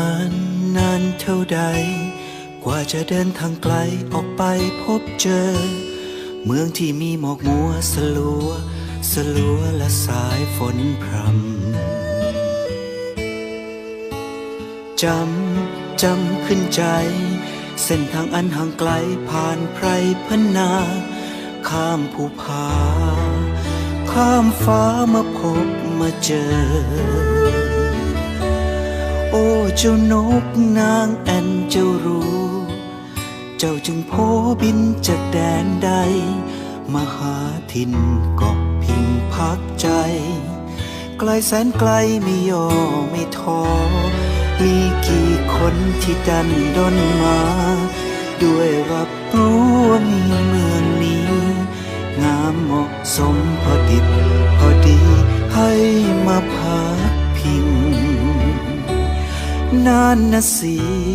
านนานเท่าใด กว่าจะเดินทางไกลออกไปพบเจอ เมืองที่มีหมอกมัวสลัว สลัวและสายฝนพรำจำจำขึ้นใจ เส้นทางอันห่างไกลผ่านไพรพนา ข้ามภูผา ข้ามฟ้ามาพบมาเจอ โอ้เจ้านกนางแอนเจ้ารู้ เจ้าจึงโพบินจากแดนใด มาหาถิ่นเกาะพิงพักใจ ไกลแสนไกลไม่ย่อไม่ท้อ มีกี่คนที่ดันดนมา ด้วยรับรู้ว่ามีเมืองนี้ งามเหมาะสมพอดิบพอดีให้มาพ عدنا نسيت